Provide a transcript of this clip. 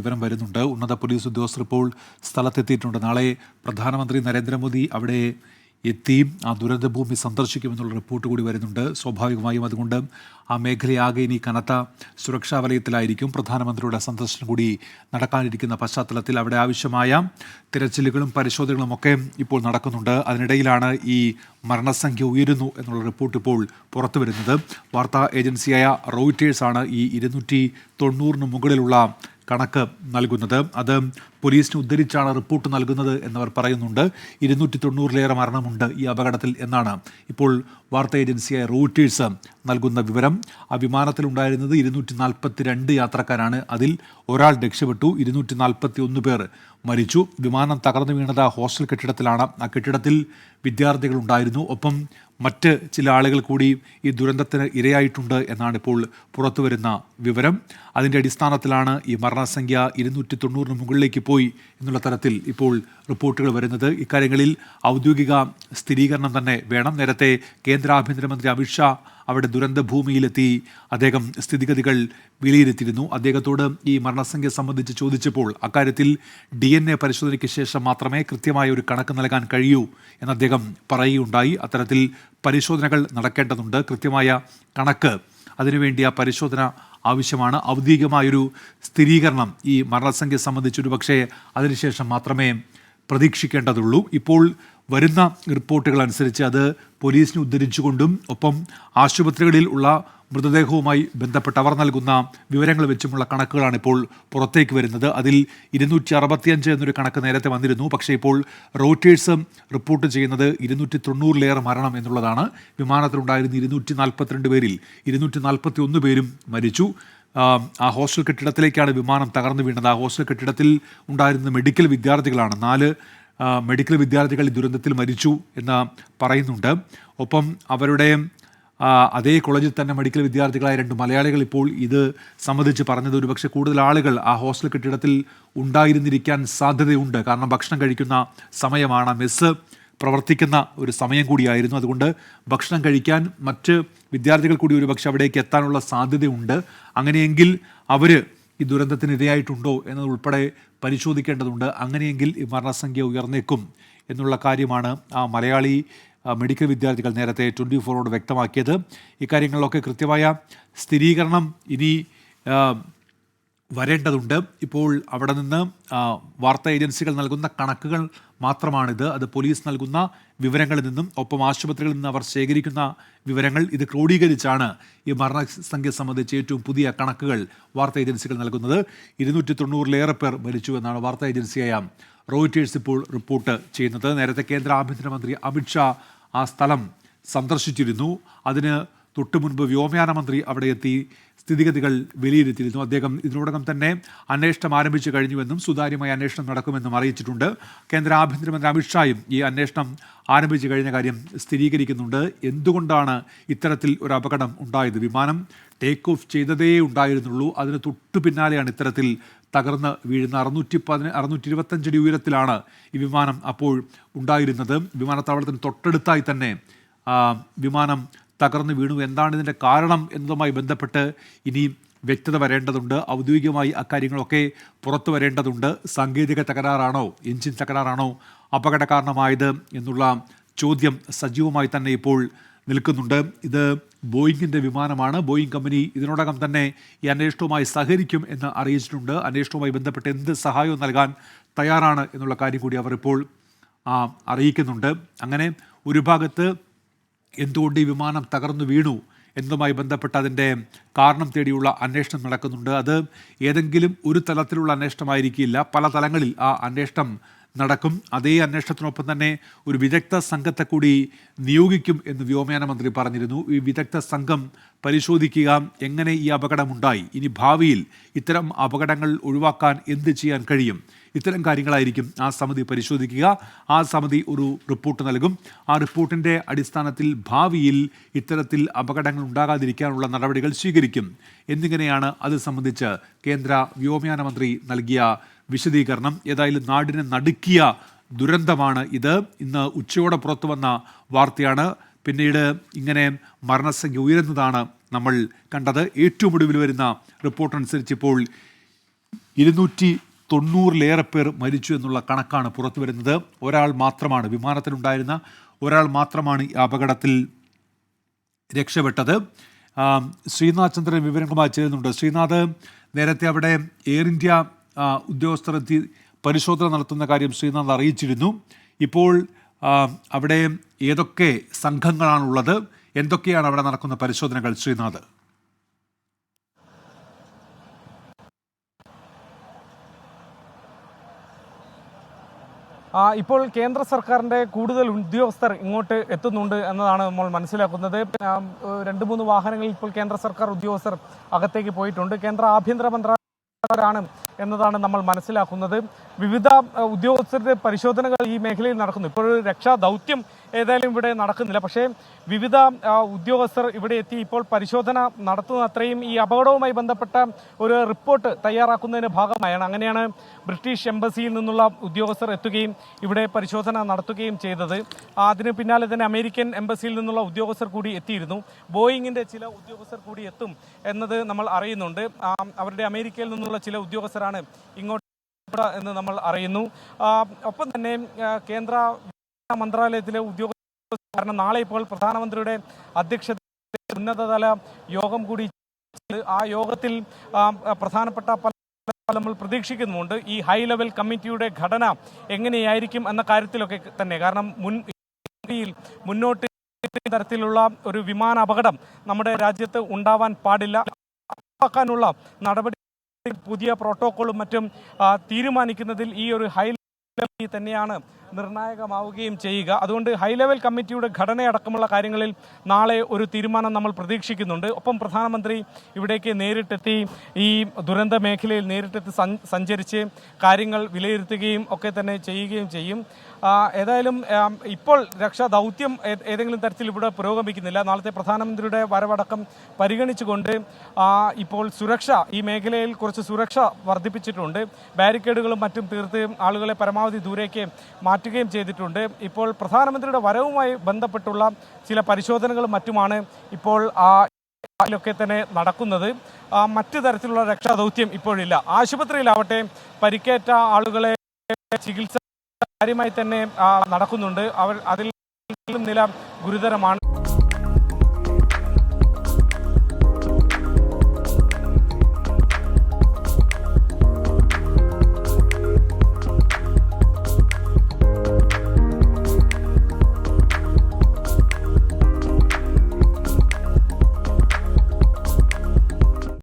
വിവരം വരുന്നുണ്ട്. ഉന്നത പോലീസ് ഉദ്യോഗസ്ഥർ ഇപ്പോൾ സ്ഥലത്തെത്തിയിട്ടുണ്ട്. നാളെ പ്രധാനമന്ത്രി നരേന്ദ്രമോദി അവിടെ എത്തി. ആ ദുരന്തഭൂമി സന്ദർശിക്കുമെന്നുള്ള റിപ്പോർട്ട് കൂടി വരുന്നുണ്ട്. സ്വാഭാവികമായും അതുകൊണ്ട് ആ മേഖലയാകെ ഇനി കനത്ത സുരക്ഷാ വലയത്തിലായിരിക്കും പ്രധാനമന്ത്രിയുടെ സന്ദർശനം കൂടി നടക്കാനിരിക്കുന്ന പശ്ചാത്തലത്തിൽ. അവിടെ ആവശ്യമായ തിരച്ചിലുകളും പരിശോധനകളും ഒക്കെ ഇപ്പോൾ നടക്കുന്നുണ്ട്. അതിനിടയിലാണ് ഈ മരണസംഖ്യ ഉയരുന്നു എന്നുള്ള റിപ്പോർട്ട് ഇപ്പോൾ പുറത്തു വരുന്നത്. വാർത്താ ഏജൻസിയായ റോയിറ്റേഴ്സാണ് ഈ ഇരുന്നൂറ്റി തൊണ്ണൂറിന് മുകളിലുള്ള കണക്ക് നൽകുന്നത്. അത് പോലീസിന് ഉദ്ധരിച്ചാണ് റിപ്പോർട്ട് നൽകുന്നത് എന്നവർ പറയുന്നുണ്ട്. ഇരുന്നൂറ്റി തൊണ്ണൂറിലേറെ മരണമുണ്ട് ഈ അപകടത്തിൽ എന്നാണ് ഇപ്പോൾ വാർത്താ ഏജൻസിയായ റൂട്ടേഴ്സ് നൽകുന്ന വിവരം. ആ വിമാനത്തിലുണ്ടായിരുന്നത് ഇരുന്നൂറ്റി നാൽപ്പത്തി രണ്ട് യാത്രക്കാരാണ്. അതിൽ ഒരാൾ രക്ഷപ്പെട്ടു ഇരുന്നൂറ്റി നാൽപ്പത്തി ഒന്ന് പേർ മരിച്ചു. വിമാനം തകർന്നു വീണത് ഹോസ്റ്റൽ കെട്ടിടത്തിലാണ്. ആ കെട്ടിടത്തിൽ വിദ്യാർത്ഥികളുണ്ടായിരുന്നു ഒപ്പം മറ്റ് ചില ആളുകൾ കൂടി ഈ ദുരന്തത്തിന് ഇരയായിട്ടുണ്ട് എന്നാണ് ഇപ്പോൾ പുറത്തു വരുന്ന വിവരം. അതിന്റെ അടിസ്ഥാനത്തിലാണ് ഈ മരണസംഖ്യ ഇരുന്നൂറ്റി തൊണ്ണൂറിന് മുകളിലേക്ക് പോയി എന്നുള്ള തരത്തിൽ ഇപ്പോൾ റിപ്പോർട്ടുകൾ വരുന്നത്. ഇക്കാര്യങ്ങളിൽ ഔദ്യോഗിക സ്ഥിരീകരണം തന്നെ വേണം. നേരത്തെ കേന്ദ്ര ആഭ്യന്തരമന്ത്രി അമിത്ഷാ അവിടെ ദുരന്തഭൂമിയിലെത്തി അദ്ദേഹം സ്ഥിതിഗതികൾ വിലയിരുത്തിയിരുന്നു. അദ്ദേഹത്തോട് ഈ മരണസംഖ്യ സംബന്ധിച്ച് ചോദിച്ചപ്പോൾ അക്കാര്യത്തിൽ ഡി എൻ എ പരിശോധനയ്ക്ക് ശേഷം മാത്രമേ കൃത്യമായ ഒരു കണക്ക് നൽകാൻ കഴിയൂ എന്ന് അദ്ദേഹം പറയുകയുണ്ടായി. അത്തരത്തിൽ പരിശോധനകൾ നടക്കേണ്ടതുണ്ട്. കൃത്യമായ കണക്ക് അതിനുവേണ്ടി ആ പരിശോധന ആവശ്യമാണ്. ഔദ്യോഗികമായൊരു സ്ഥിരീകരണം ഈ മരണസംഖ്യ സംബന്ധിച്ചൊരു പക്ഷേ അതിനുശേഷം മാത്രമേ പ്രതീക്ഷിക്കേണ്ടതുള്ളൂ. ഇപ്പോൾ വരുന്ന റിപ്പോർട്ടുകൾ അനുസരിച്ച് അത് പോലീസിനെ ഉദ്ധരിച്ചുകൊണ്ടും ഒപ്പം ആശുപത്രികളിൽ ഉള്ള മൃതദേഹവുമായി ബന്ധപ്പെട്ട് അവർ നൽകുന്ന വിവരങ്ങൾ വെച്ചുമുള്ള കണക്കുകളാണ് ഇപ്പോൾ പുറത്തേക്ക് വരുന്നത്. അതിൽ ഇരുന്നൂറ്റി അറുപത്തിയഞ്ച് എന്നൊരു കണക്ക് നേരത്തെ വന്നിരുന്നു. പക്ഷേ ഇപ്പോൾ റോട്ടേഴ്സ് റിപ്പോർട്ട് ചെയ്യുന്നത് ഇരുന്നൂറ്റി തൊണ്ണൂറിലേറെ മരണം എന്നുള്ളതാണ്. വിമാനത്തിലുണ്ടായിരുന്ന ഇരുന്നൂറ്റി നാൽപ്പത്തിരണ്ട് പേരിൽ ഇരുന്നൂറ്റി നാൽപ്പത്തി ഒന്ന് പേരും മരിച്ചു. ആ, ഹോസ്റ്റൽ കെട്ടിടത്തിലേക്കാണ് വിമാനം തകർന്നു വീണത്. ആ ഹോസ്റ്റൽ കെട്ടിടത്തിൽ ഉണ്ടായിരുന്ന മെഡിക്കൽ വിദ്യാർത്ഥികളാണ്. നാല് മെഡിക്കൽ വിദ്യാർത്ഥികൾ ദുരന്തത്തിൽ മരിച്ചു എന്ന് പറയുന്നുണ്ട്. ഒപ്പം അവരുടെ അതേ കോളേജിൽ തന്നെ മെഡിക്കൽ വിദ്യാർത്ഥികളായ രണ്ട് മലയാളികൾ ഇപ്പോൾ ഇത് സംബന്ധിച്ച് പറഞ്ഞത് ഒരുപക്ഷെ കൂടുതൽ ആളുകൾ ആ ഹോസ്റ്റൽ കെട്ടിടത്തിൽ ഉണ്ടായിരുന്നിരിക്കാൻ സാധ്യതയുണ്ട്. കാരണം ഭക്ഷണം കഴിക്കുന്ന സമയമാണ് മെസ്സ് പ്രവർത്തിക്കുന്ന ഒരു സമയം കൂടിയായിരുന്നു. അതുകൊണ്ട് ഭക്ഷണം കഴിക്കാൻ മറ്റ് വിദ്യാർത്ഥികൾ കൂടി ഒരു പക്ഷെ അവിടേക്ക് എത്താനുള്ള സാധ്യതയുണ്ട്. അങ്ങനെയെങ്കിൽ അവർ ഈ ദുരന്തത്തിന് ഇരയായിട്ടുണ്ടോ എന്നതുൾപ്പെടെ പരിശോധിക്കേണ്ടതുണ്ട്. അങ്ങനെയെങ്കിൽ ഈ മരണസംഖ്യ ഉയർന്നേക്കും എന്നുള്ള കാര്യമാണ് ആ മലയാളി മെഡിക്കൽ വിദ്യാർത്ഥികൾ നേരത്തെ ട്വന്റി ഫോറോട് വ്യക്തമാക്കിയത്. ഇക്കാര്യങ്ങളിലൊക്കെ കൃത്യമായ സ്ഥിരീകരണം ഇനി വരേണ്ടതുണ്ട്. ഇപ്പോൾ അവിടെ നിന്ന് വാർത്താ ഏജൻസികൾ നൽകുന്ന കണക്കുകൾ മാത്രമാണിത്. അത് പോലീസ് നൽകുന്ന വിവരങ്ങളിൽ നിന്നും ഒപ്പം ആശുപത്രികളിൽ നിന്ന് അവർ ശേഖരിക്കുന്ന വിവരങ്ങൾ ഇത് ക്രോഡീകരിച്ചാണ് ഈ മരണസംഖ്യ സംബന്ധിച്ച് ഏറ്റവും പുതിയ കണക്കുകൾ വാർത്താ ഏജൻസികൾ നൽകുന്നത്. ഇരുന്നൂറ്റി തൊണ്ണൂറിലേറെ പേർ മരിച്ചു എന്നാണ് വാർത്താ ഏജൻസിയായ റോയിറ്റേഴ്സ് ഇപ്പോൾ റിപ്പോർട്ട് ചെയ്യുന്നത്. നേരത്തെ കേന്ദ്ര ആഭ്യന്തരമന്ത്രി അമിത്ഷാ ആ സ്ഥലം സന്ദർശിച്ചിരുന്നു. അതിന് തൊട്ടു മുൻപ് വ്യോമയാന മന്ത്രി അവിടെ എത്തി സ്ഥിതിഗതികൾ വിലയിരുത്തിയിരുന്നു. അദ്ദേഹം ഇതിനോടകം തന്നെ അന്വേഷണം ആരംഭിച്ചു കഴിഞ്ഞുവെന്നും സുതാര്യമായ അന്വേഷണം നടക്കുമെന്നും അറിയിച്ചിട്ടുണ്ട്. കേന്ദ്ര ആഭ്യന്തരമന്ത്രി അമിത്ഷായും ഈ അന്വേഷണം ആരംഭിച്ചു കഴിഞ്ഞ കാര്യം സ്ഥിരീകരിക്കുന്നുണ്ട്. എന്തുകൊണ്ടാണ് ഇത്തരത്തിൽ ഒരു അപകടം ഉണ്ടായത്? വിമാനം ടേക്ക് ഓഫ് ചെയ്തതേ ഉണ്ടായിരുന്നുള്ളൂ. അതിന് തൊട്ടു പിന്നാലെയാണ് ഇത്തരത്തിൽ തകർന്ന് വീഴുന്ന അറുന്നൂറ്റി പതിന അറുന്നൂറ്റി ഇരുപത്തഞ്ചടി ഉയരത്തിലാണ് ഈ വിമാനം അപ്പോൾ ഉണ്ടായിരുന്നത്. വിമാനത്താവളത്തിന് തൊട്ടടുത്തായി തന്നെ വിമാനം തകർന്നു വീണു. എന്താണ് ഇതിന്റെ കാരണം എന്നതുമായി ബന്ധപ്പെട്ട് ഇനിയും വ്യക്തത വരേണ്ടതുണ്ട്. ഔദ്യോഗികമായി അക്കാര്യങ്ങളൊക്കെ പുറത്തു വരേണ്ടതുണ്ട്. സാങ്കേതിക തകരാറാണോ? എഞ്ചിൻ തകരാറാണോ? അപകട കാരണമായത് എന്നുള്ള ചോദ്യം സജീവമായി തന്നെ ഇപ്പോൾ നിൽക്കുന്നുണ്ട്. ഇത് ബോയിങ്ങിന്റെ വിമാനമാണ്. ബോയിങ് കമ്പനി ഇതിനോടകം തന്നെ ഈ അന്വേഷണവുമായി സഹകരിക്കും എന്ന് അറിയിച്ചിട്ടുണ്ട്. അന്വേഷണവുമായി ബന്ധപ്പെട്ട് എന്ത് സഹായവും നൽകാൻ തയ്യാറാണ് എന്നുള്ള കാര്യം കൂടി അവർ ഇപ്പോൾ അറിയിക്കുന്നുണ്ട്. അങ്ങനെ ഒരു ഭാഗത്ത് എന്തുകൊണ്ട് ഈ വിമാനം തകർന്നു വീണു എന്നതുമായി ബന്ധപ്പെട്ട് അതിന്റെ കാരണം തേടിയുള്ള അന്വേഷണം നടക്കുന്നുണ്ട്. അത് ഏതെങ്കിലും ഒരു തലത്തിലുള്ള അന്വേഷണമായിരിക്കില്ല. പല തലങ്ങളിൽ ആ അന്വേഷണം നടക്കും. അതേ അന്വേഷണത്തിനൊപ്പം തന്നെ ഒരു വിദഗ്ധ സംഘത്തെ കൂടി നിയോഗിക്കും എന്ന് വ്യോമയാന മന്ത്രി പറഞ്ഞിരുന്നു. ഈ വിദഗ്ധ സംഘം പരിശോധിക്കുക എങ്ങനെ ഈ അപകടമുണ്ടായി? ഇനി ഭാവിയിൽ ഇത്തരം അപകടങ്ങൾ ഒഴിവാക്കാൻ എന്ത് ചെയ്യാൻ കഴിയും? ഇത്തരം കാര്യങ്ങളായിരിക്കും ആ സമിതി പരിശോധിക്കുക. ആ സമിതി ഒരു റിപ്പോർട്ട് നൽകും. ആ റിപ്പോർട്ടിന്റെ അടിസ്ഥാനത്തിൽ ഭാവിയിൽ ഇത്തരത്തിൽ അപകടങ്ങൾ ഉണ്ടാകാതിരിക്കാനുള്ള നടപടികൾ സ്വീകരിക്കും. എന്നിങ്ങനെയാണ് അത് സംബന്ധിച്ച് കേന്ദ്ര വ്യോമയാന മന്ത്രി നൽകിയ വിശദീകരണം. ഏതായാലും നാടിനെ നടുക്കിയ ദുരന്തമാണ് ഇത്. ഇന്ന് ഉച്ചയോടെ പുറത്തു വന്ന വാർത്തയാണ്. പിന്നീട് ഇങ്ങനെ മരണസംഖ്യ ഉയരുന്നതാണ് നമ്മൾ കണ്ടത്. ഏറ്റവും ഒടുവിൽ വരുന്ന റിപ്പോർട്ട് അനുസരിച്ച് ഇപ്പോൾ ഇരുന്നൂറ്റി തൊണ്ണൂറിലേറെ പേർ മരിച്ചു എന്നുള്ള കണക്കാണ് പുറത്തു വരുന്നത്. ഒരാൾ മാത്രമാണ് വിമാനത്തിലുണ്ടായിരുന്ന ഒരാൾ മാത്രമാണ് ഈ അപകടത്തിൽ രക്ഷപ്പെട്ടത്. ശ്രീനാഥ് ചന്ദ്രൻ വിവരങ്ങളുമായി ചേരുന്നുണ്ട്. ശ്രീനാഥ് നേരത്തെ അവിടെ എയർ ഇന്ത്യ എത്തി പരിശോധന നടത്തുന്ന കാര്യം ശ്രീനാഥ് അറിയിച്ചിരുന്നു. ഇപ്പോൾ അവിടെ ഏതൊക്കെ സംഘങ്ങളാണുള്ളത് എന്തൊക്കെയാണ് അവിടെ നടക്കുന്ന പരിശോധനകൾ ശ്രീനാഥ്? ഇപ്പോൾ കേന്ദ്ര സർക്കാരിന്റെ കൂടുതൽ ഉദ്യോഗസ്ഥർ ഇങ്ങോട്ട് എത്തുന്നുണ്ട് എന്നതാണ് നമ്മൾ മനസ്സിലാക്കുന്നത്. രണ്ട് മൂന്ന് വാഹനങ്ങളിൽ ഇപ്പോൾ കേന്ദ്ര സർക്കാർ ഉദ്യോഗസ്ഥർ അകത്തേക്ക് പോയിട്ടുണ്ട്. കേന്ദ്ര ആഭ്യന്തര മന്ത്രാലയമാണ് എന്നതാണ് നമ്മൾ മനസ്സിലാക്കുന്നത്. വിവിധ ഉദ്യോഗസ്ഥരുടെ പരിശോധനകൾ ഈ മേഖലയിൽ നടക്കുന്നു. ഇപ്പോൾ രക്ഷാ ദൗത്യം ഏതായാലും ഇവിടെ നടക്കുന്നില്ല. പക്ഷേ വിവിധ ഉദ്യോഗസ്ഥർ ഇവിടെ എത്തി ഇപ്പോൾ പരിശോധന നടത്തുന്ന അത്രയും ഈ അപകടവുമായി ബന്ധപ്പെട്ട ഒരു റിപ്പോർട്ട് തയ്യാറാക്കുന്നതിന് ഭാഗമായാണ്. അങ്ങനെയാണ് ബ്രിട്ടീഷ് എംബസിയിൽ നിന്നുള്ള ഉദ്യോഗസ്ഥർ എത്തുകയും ഇവിടെ പരിശോധന നടത്തുകയും ചെയ്തത്. അതിന് പിന്നാലെ തന്നെ അമേരിക്കൻ എംബസിയിൽ നിന്നുള്ള ഉദ്യോഗസ്ഥർ കൂടി എത്തിയിരുന്നു. ബോയിങ്ങിന്റെ ചില ഉദ്യോഗസ്ഥർ കൂടി എത്തും എന്നത് നമ്മൾ അറിയുന്നുണ്ട്. അവരുടെ അമേരിക്കയിൽ നിന്നുള്ള ചില ഉദ്യോഗസ്ഥരാണ് ഇങ്ങോട്ട് എന്ന് നമ്മൾ അറിയുന്നു. ഒപ്പം തന്നെ കേന്ദ്ര മന്ത്രാലയത്തിലെ ഉദ്യോഗ കാരണം നാളെ ഇപ്പോൾ പ്രധാനമന്ത്രിയുടെ അധ്യക്ഷത ഉന്നതതല യോഗം കൂടി ആ യോഗത്തിൽ പ്രധാനപ്പെട്ട പല നമ്മൾ പ്രതീക്ഷിക്കുന്നുമുണ്ട്. ഈ ഹൈ ലെവൽ കമ്മിറ്റിയുടെ ഘടന എങ്ങനെയായിരിക്കും എന്ന കാര്യത്തിലൊക്കെ തന്നെ. കാരണം മുൻ മുന്നോട്ട് തരത്തിലുള്ള ഒരു വിമാന അപകടം നമ്മുടെ രാജ്യത്ത് ഉണ്ടാവാൻ പാടില്ല. നടപടി പുതിയ പ്രോട്ടോക്കോളും മറ്റും തീരുമാനിക്കുന്നതിൽ ഈ ഒരു ഹൈ തന്നെയാണ് നിർണായകമാവുകയും ചെയ്യുക. അതുകൊണ്ട് ഹൈ ലെവൽ കമ്മിറ്റിയുടെ ഘടനയടക്കമുള്ള കാര്യങ്ങളിൽ നാളെ ഒരു തീരുമാനം നമ്മൾ പ്രതീക്ഷിക്കുന്നുണ്ട്. ഒപ്പം പ്രധാനമന്ത്രി ഇവിടേക്ക് നേരിട്ടെത്തി ഈ ദുരന്ത മേഖലയിൽ നേരിട്ടെത്തി സഞ്ചരിച്ച് കാര്യങ്ങൾ വിലയിരുത്തുകയും ഒക്കെ തന്നെ ചെയ്യുകയും ചെയ്യും. ഏതായാലും ഇപ്പോൾ രക്ഷാ ദൗത്യം ഏതെങ്കിലും തരത്തിൽ ഇവിടെ പുരോഗമിക്കുന്നില്ല. നാളത്തെ പ്രധാനമന്ത്രിയുടെ വരവടക്കം പരിഗണിച്ചുകൊണ്ട് ഇപ്പോൾ സുരക്ഷ ഈ മേഖലയിൽ കുറച്ച് സുരക്ഷ വർദ്ധിപ്പിച്ചിട്ടുണ്ട്. ബാരിക്കേഡുകളും മറ്റും തീർത്ത് ആളുകളെ പരമാവധി ദൂരേക്ക് മാറ്റുകയും ചെയ്തിട്ടുണ്ട്. ഇപ്പോൾ പ്രധാനമന്ത്രിയുടെ വരവുമായി ബന്ധപ്പെട്ടുള്ള ചില പരിശോധനകളും മറ്റുമാണ് ഇപ്പോൾ ആ ൊക്കെ തന്നെ നടക്കുന്നത്. മറ്റു തരത്തിലുള്ള രക്ഷാദൗത്യം ഇപ്പോഴില്ല. ആശുപത്രിയിലാവട്ടെ പരിക്കേറ്റ ആളുകളെ ചികിത്സ കാര്യമായി തന്നെ നടക്കുന്നുണ്ട്. അവർ അതിൽ നില ഗുരുതരമാണ്.